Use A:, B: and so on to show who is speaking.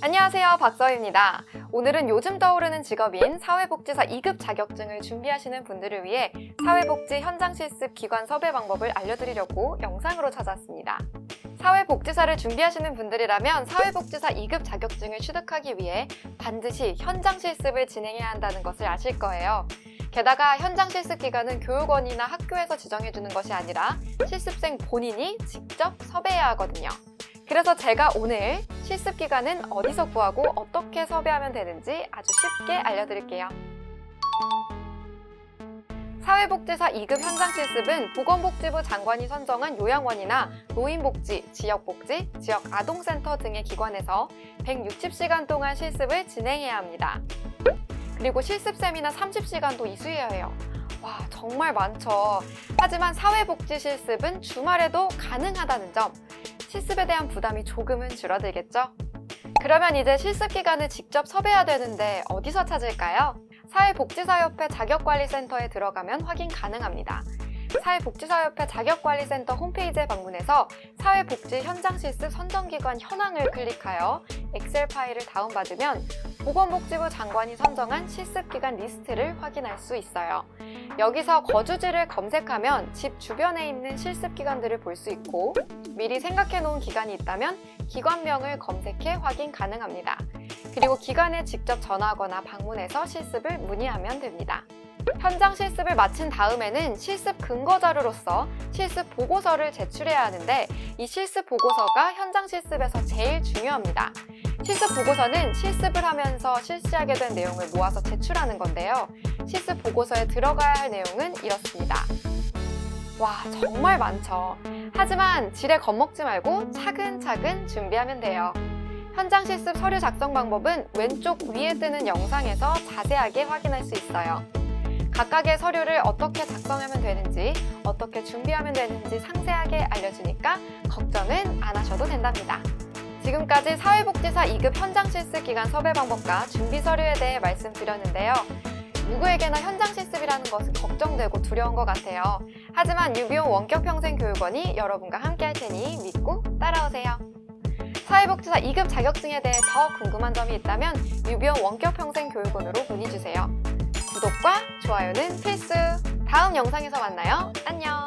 A: 안녕하세요. 박서희입니다. 오늘은 요즘 떠오르는 직업인 사회복지사 2급 자격증을 준비하시는 분들을 위해 사회복지 현장 실습 기관 섭외 방법을 알려드리려고 영상으로 찾아왔습니다. 사회복지사를 준비하시는 분들이라면 사회복지사 2급 자격증을 취득하기 위해 반드시 현장 실습을 진행해야 한다는 것을 아실 거예요. 게다가 현장 실습 기간은 교육원이나 학교에서 지정해주는 것이 아니라 실습생 본인이 직접 섭외해야 하거든요. 그래서 제가 오늘 실습 기간은 어디서 구하고 어떻게 섭외하면 되는지 아주 쉽게 알려드릴게요. 사회복지사 2급 현장 실습은 보건복지부 장관이 선정한 요양원이나 노인복지, 지역복지, 지역 아동센터 등의 기관에서 160시간 동안 실습을 진행해야 합니다. 그리고 실습 세미나 30시간도 이수해야 해요. 와, 정말 많죠. 하지만 사회복지 실습은 주말에도 가능하다는 점, 실습에 대한 부담이 조금은 줄어들겠죠? 그러면 이제 실습 기간을 직접 섭외해야 되는데 어디서 찾을까요? 사회복지사협회 자격관리센터에 들어가면 확인 가능합니다. 사회복지사협회 자격관리센터 홈페이지에 방문해서 사회복지 현장 실습 선정기관 현황을 클릭하여 엑셀 파일을 다운받으면 보건복지부 장관이 선정한 실습기간 리스트를 확인할 수 있어요. 여기서 거주지를 검색하면 집 주변에 있는 실습기관들을 볼 수 있고 미리 생각해 놓은 기간이 있다면 기관명을 검색해 확인 가능합니다. 그리고 기관에 직접 전화하거나 방문해서 실습을 문의하면 됩니다. 현장 실습을 마친 다음에는 실습 근거 자료로서 실습 보고서를 제출해야 하는데 이 실습 보고서가 현장 실습에서 제일 중요합니다. 실습 보고서는 실습을 하면서 실시하게 된 내용을 모아서 제출하는 건데요. 실습 보고서에 들어가야 할 내용은 이렇습니다. 와, 정말 많죠. 하지만 지레 겁먹지 말고 차근차근 준비하면 돼요. 현장 실습 서류 작성 방법은 왼쪽 위에 뜨는 영상에서 자세하게 확인할 수 있어요. 각각의 서류를 어떻게 작성하면 되는지, 어떻게 준비하면 되는지 상세하게 알려주니까 걱정은 안 하셔도 된답니다. 지금까지 사회복지사 2급 현장 실습 기간 섭외 방법과 준비 서류에 대해 말씀드렸는데요. 누구에게나 현장 실습이라는 것은 걱정되고 두려운 것 같아요. 하지만 유비용 원격평생교육원이 여러분과 함께 할 테니 믿고 따라오세요. 사회복지사 2급 자격증에 대해 더 궁금한 점이 있다면 유비용 원격평생교육원으로 문의주세요. 구독과 좋아요는 필수! 다음 영상에서 만나요. 안녕!